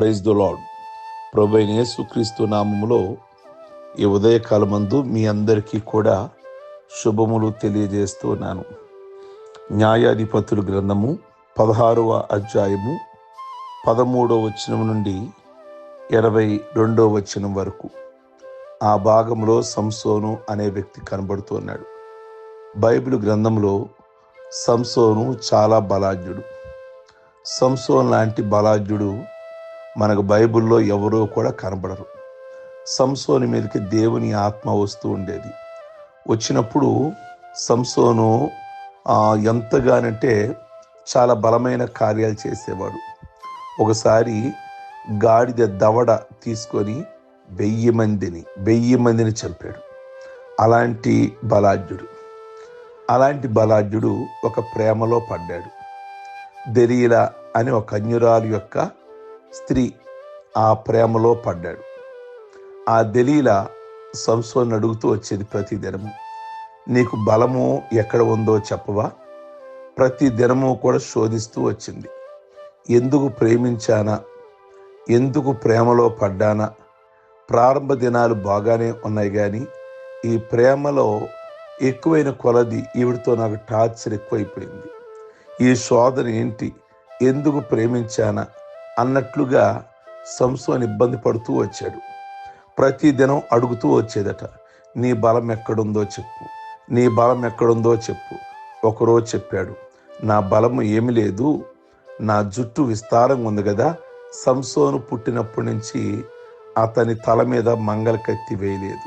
Praise the lord ప్రభైన యేసుక్రీస్తు నామములో ఈ ఉదయకాలమందు మీ అందరికీ కూడా శుభములు తెలియజేస్తున్నాను న్యాయాధిపతుల గ్రంథము పదహారవ అధ్యాయము పదమూడవ వచనం నుండి ఇరవై రెండవ వచనం వరకు. ఆ భాగంలో సంసోను అనే వ్యక్తి కనబడుతున్నాడు బైబిల్ గ్రంథంలో సంసోను చాలా బలాఢ్యుడు సంసోన్ లాంటి బలాఢ్యుడు మనకు బైబిల్లో ఎవరో కూడా కనబడరు. సంసోని మీదకి దేవుని ఆత్మ వస్తూ ఉండేది. వచ్చినప్పుడు సంసోను ఎంతగానంటే చాలా బలమైన కార్యాలు చేసేవాడు. ఒకసారి గాడిద దవడ తీసుకొని వెయ్యి మందిని వెయ్యి మందిని చంపాడు. అలాంటి బలాఢ్యుడు అలాంటి బలాఢ్యుడు ఒక ప్రేమలో పడ్డాడు. దెరీల అని ఒక కన్యురాలు యొక్క స్త్రీ ఆ ప్రేమలో పడ్డాడు. ఆ దెలీల సంసోన్ అడుగుతూ వచ్చేది ప్రతి దినము నీకు బలము ఎక్కడ ఉందో చెప్పవా? ప్రతి దినము కూడా శోధిస్తూ వచ్చింది. ఎందుకు ప్రేమించానా? ఎందుకు ప్రేమలో పడ్డానా? ప్రారంభ దినాలు బాగానే ఉన్నాయి కానీ ఈ ప్రేమలో ఎక్కువైన కొలది ఈవిడితో నాకు టార్చర్ ఎక్కువైపోయింది. ఈ శోధన ఏంటి? ఎందుకు ప్రేమించానా? అన్నట్లుగా సంసోన్ ఇబ్బంది పడుతూ వచ్చాడు. ప్రతిదినం అడుగుతూ వచ్చేదట నీ బలం ఎక్కడుందో చెప్పు నీ బలం ఎక్కడుందో చెప్పు ఒకరోజు చెప్పాడు. నా బలము ఏమి లేదు నా జుట్టు విస్తారంగా ఉంది కదా సంసోను పుట్టినప్పటి నుంచి అతని తల మీద మంగళ కత్తి వేయలేదు.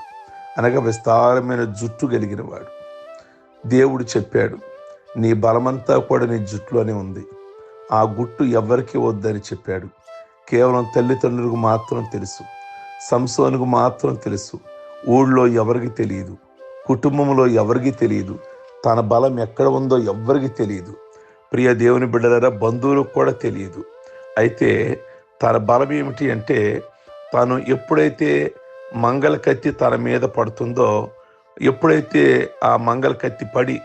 అనగా విస్తారమైన జుట్టు కలిగినవాడు దేవుడు చెప్పాడు నీ బలమంతా కూడా నీ జుట్టులోనే ఉంది. ఆ గుట్టు ఎవరికి వద్దని చెప్పాడు. కేవలం తల్లిదండ్రులకు మాత్రం తెలుసు. సంసోనుకు మాత్రం తెలుసు. ఊళ్ళో ఎవరికి తెలియదు. కుటుంబంలో ఎవరికి తెలియదు. తన బలం ఎక్కడ ఉందో ఎవ్వరికి తెలియదు. ప్రియ దేవుని బిడ్డలరా బంధువులకు కూడా తెలియదు. అయితే తన బలం ఏమిటి అంటే తను ఎప్పుడైతే మంగళ కత్తి తన మీద పడుతుందో ఎప్పుడైతే ఆ మంగళ కత్తి పడి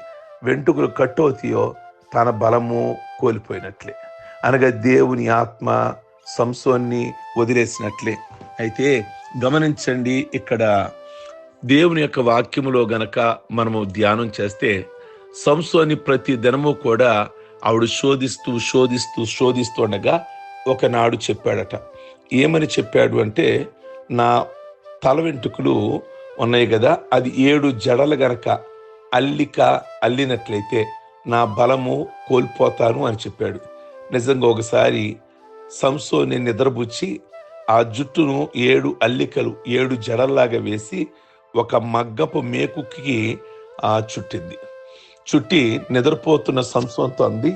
వెంట్రుకలు కట్టవుతాయో తన బలము కోల్పోయినట్లే. అనగా దేవుని ఆత్మ సంసోన్ని వదిలేసినట్లే. అయితే గమనించండి ఇక్కడ దేవుని యొక్క వాక్యములో గనక మనము ధ్యానం చేస్తే సంసోని ప్రతి దినము కూడా ఆవిడ శోధిస్తూ శోధిస్తూ శోధిస్తుండగా ఒకనాడు చెప్పాడట. ఏమని చెప్పాడు అంటే నా తల వెంట్రుకలు ఉన్నాయి కదా అది ఏడు జడలు గనక అల్లిక అల్లినట్లయితే నా బలము కోల్పోతాను అని చెప్పాడు. నిజంగా ఒకసారి సంసోని నిద్రపుచ్చి ఆ జుట్టును ఏడు అల్లికలు ఏడు జడల్లాగా వేసి ఒక మగ్గపు మేకుకి ఆ చుట్టింది. చుట్టి నిద్రపోతున్న సంసోన్తో అంది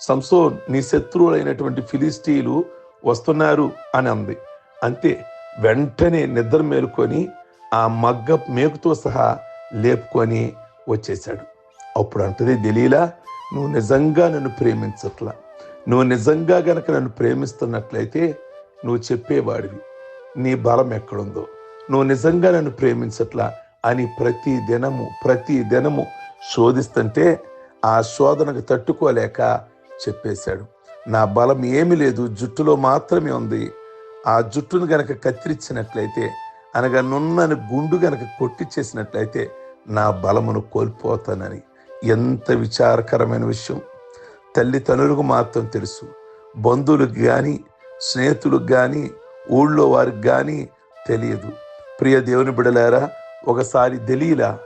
సంసోన్ నీ శత్రువులైనటువంటి ఫిలిస్టీలు వస్తున్నారు అని అంది. అంతే వెంటనే నిద్ర మేలుకొని ఆ మగ్గ మేకుతో సహా లేపుకొని వచ్చేశాడు. అప్పుడు అంటది దలీలా నువ్వు నిజంగా నన్ను ప్రేమించట్లా. నువ్వు నిజంగా గనక నన్ను ప్రేమిస్తున్నట్లయితే నువ్వు చెప్పేవాడివి. నీ బలం ఎక్కడుందో. నువ్వు నిజంగా నన్ను ప్రేమించట్లా అని ప్రతి దినము ప్రతి దినము శోధిస్తుంటే ఆ శోధనకు తట్టుకోలేక చెప్పేశాడు. నా బలం ఏమీ లేదు జుట్టులో మాత్రమే ఉంది. ఆ జుట్టును గనక కత్తిరించినట్లయితే అనగా నున్నని గుండు గనక కొట్టిచ్చేసినట్లయితే నా బలమును కోల్పోతానని ఎంత విచారకరమైన విషయం. తల్లి మాత్రం తెలుసు. బంధువులకు కానీ స్నేహితులకు కానీ ఊళ్ళో వారికి కానీ తెలియదు. ప్రియ దేవుని బిడలారా ఒకసారి దెలీలా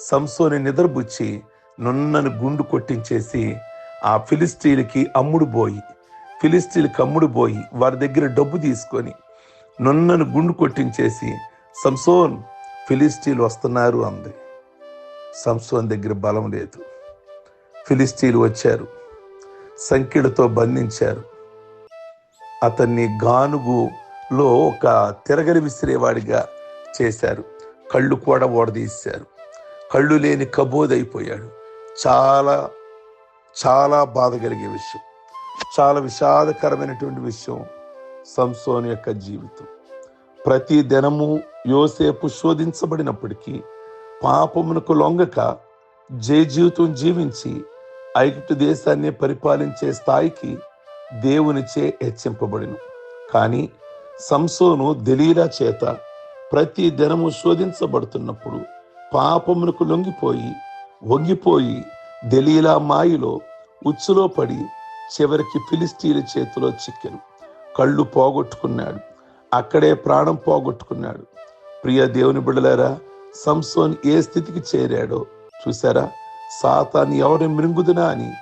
సంసోని నిద్రబుచ్చి నున్నను గుండు కొట్టించేసి ఆ ఫిలిస్టీలకి అమ్ముడు పోయి ఫిలిస్టీలకి అమ్ముడు పోయి వారి దగ్గర డబ్బు తీసుకొని నున్నను గుండు కొట్టించేసి సంసోన్ ఫిలిస్టీలు వస్తున్నారు అంది. సంసోన్ దగ్గర బలం లేదు. ఫిలిస్తీన్లు వచ్చారు. సంఖ్యలతో బంధించారు. అతన్ని గానుగులో ఒక తిరగలి విసిరేవాడిగా చేశారు. కళ్ళు కూడా ఓడదీశారు. కళ్ళు లేని కబోదైపోయాడు చాలా చాలా బాధ కలిగే విషయం. చాలా విషాదకరమైనటువంటి విషయం సంసోన్ యొక్క జీవితం. ప్రతి దినము యోసేపు శోధించబడినప్పటికీ పాపమునకు లొంగక జయ జీవితం జీవించి ఐగుప్తు దేశాన్ని పరిపాలించే స్థాయికి దేవునిచే హెచ్చింపబడిను. కానీ సంసోను దలీలా చేత ప్రతి దినము శోధించబడుతున్నప్పుడు పాపమునకు లొంగిపోయి వంగిపోయి దలీలా మాయలో ఉచ్చులో పడి చివరికి ఫిలిస్తీన్ల చేతిలో చిక్కెను. కళ్ళు పోగొట్టుకున్నాడు. అక్కడే ప్రాణం పోగొట్టుకున్నాడు. ప్రియ దేవుని బిడ్డలారా సంసోన్ ఏ స్థితికి చేరాడో చూసారా సాతాన్ని ఎవరిని మృంగుదునా అని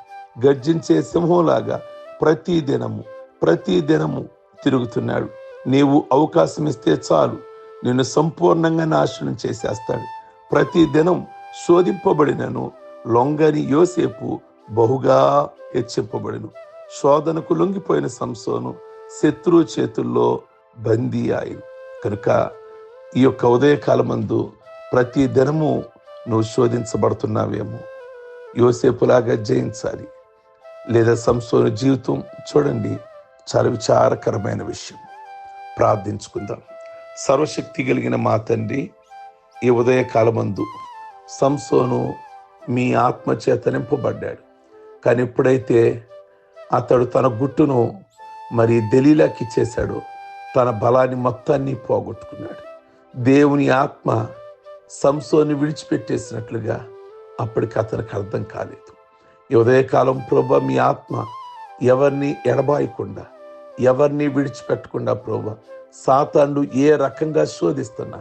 గర్జించే సింహంలాగా ప్రతి దినము ప్రతి దినము తిరుగుతున్నాడు. నీవు అవకాశం ఇస్తే చాలు. నిన్ను సంపూర్ణంగా నాశనం చేసేస్తాడు. ప్రతి దినం శోధింపబడినను లొంగని యోసేపు బహుగా హెచ్చింపబడిను. శోధనకు లొంగిపోయిన సంసోను శత్రువు చేతుల్లో బందీ ఆయన కనుక ఈ యొక్క ఉదయకాలమందు ప్రతి దినము నువ్వు శోధించబడుతున్నావేమో. యోసేపులాగా జయించాలి. లేదా సంసోను జీవితం చూడండి చాలా విచారకరమైన విషయం. ప్రార్థించుకుందాం. సర్వశక్తి కలిగిన మా తండ్రి ఈ ఉదయకాలమందు సంసోను మీ ఆత్మ చేత నింపబడ్డాడు. కానీ ఎప్పుడైతే అతడు తన గుట్టును మరి దలీలాకి ఇచ్చేశాడో తన బలాన్ని మొత్తాన్ని పోగొట్టుకున్నాడు. దేవుని ఆత్మ సంసోని విడిచిపెట్టేసినట్లుగా అప్పటికి అతనికి అర్థం కాలేదు. ఈ ఉదయకాలం ప్రభ మీ ఆత్మ ఎవరిని ఎడబాయకుండా ఎవరిని విడిచిపెట్టకుండా ప్రభ సాతాండు ఏ రకంగా శోధిస్తున్నా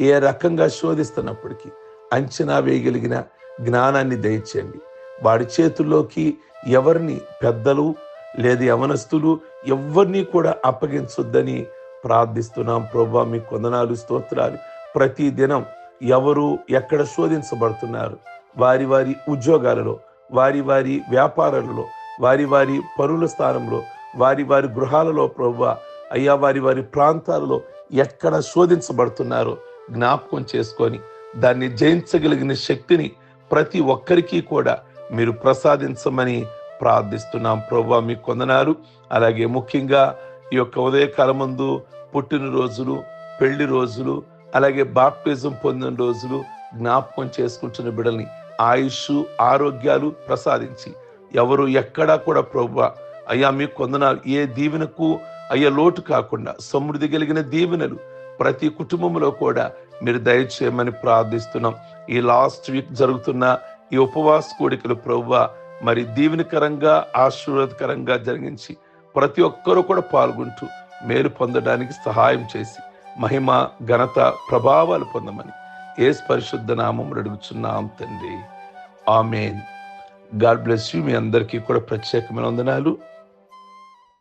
ఏ రకంగా శోధిస్తున్నప్పటికీ అంచనా వేయగలిగిన జ్ఞానాన్ని దయచేయండి. వాడి చేతుల్లోకి ఎవరిని పెద్దలు లేదా యవనస్తులు ఎవరిని కూడా అప్పగించొద్దని ప్రార్థిస్తున్నాం. ప్రభా మీ కొందనాలు స్తోత్రాలు. ప్రతి దినం ఎవరు ఎక్కడ శోధించబడుతున్నారు? వారి వారి ఉద్యోగాలలో వారి వారి వ్యాపారాలలో వారి వారి పనుల స్థానంలో వారి వారి గృహాలలో ప్రభు అయ్యా వారి వారి ప్రాంతాలలో ఎక్కడ శోధించబడుతున్నారో జ్ఞాపకం చేసుకొని దాన్ని జయించగలిగిన శక్తిని ప్రతి ఒక్కరికి కూడా మీరు ప్రసాదించమని ప్రార్థిస్తున్నాం ప్రభు మీ కొందనారు అలాగే ముఖ్యంగా ఈ యొక్క ఉదయకాల ముందు పుట్టినరోజులు పెళ్ళి రోజులు అలాగే బాప్టిజం పొందిన రోజులు జ్ఞాపకం చేసుకుంటున్న బిడ్డల్ని ఆయుష్ ఆరోగ్యాలు ప్రసాదించి. ఎవరు ఎక్కడా కూడా ప్రభు అయ్యా మీ కొందనాలు ఏ దీవెనకు అయ్యా లోటు కాకుండా సమృద్ధి కలిగిన దీవెనలు ప్రతి కుటుంబంలో కూడా మీరు దయచేయమని ప్రార్థిస్తున్నాం. ఈ లాస్ట్ వీక్ జరుగుతున్న ఈ ఉపవాస కోడికలు ప్రభు మరి దీవెనకరంగా ఆశీర్వాదకరంగా జరిగించి ప్రతి ఒక్కరూ కూడా పాల్గొంటూ మేలు పొందడానికి సహాయం చేసి మహిమ ఘనత ప్రభావాలు పొందమని ఏ పరిశుద్ధ నామం అడుగుచున్నాం తండ్రి. ఆమెన్. God bless you. మీ అందరికీ కూడా ప్రత్యేకమైన వందనాలు.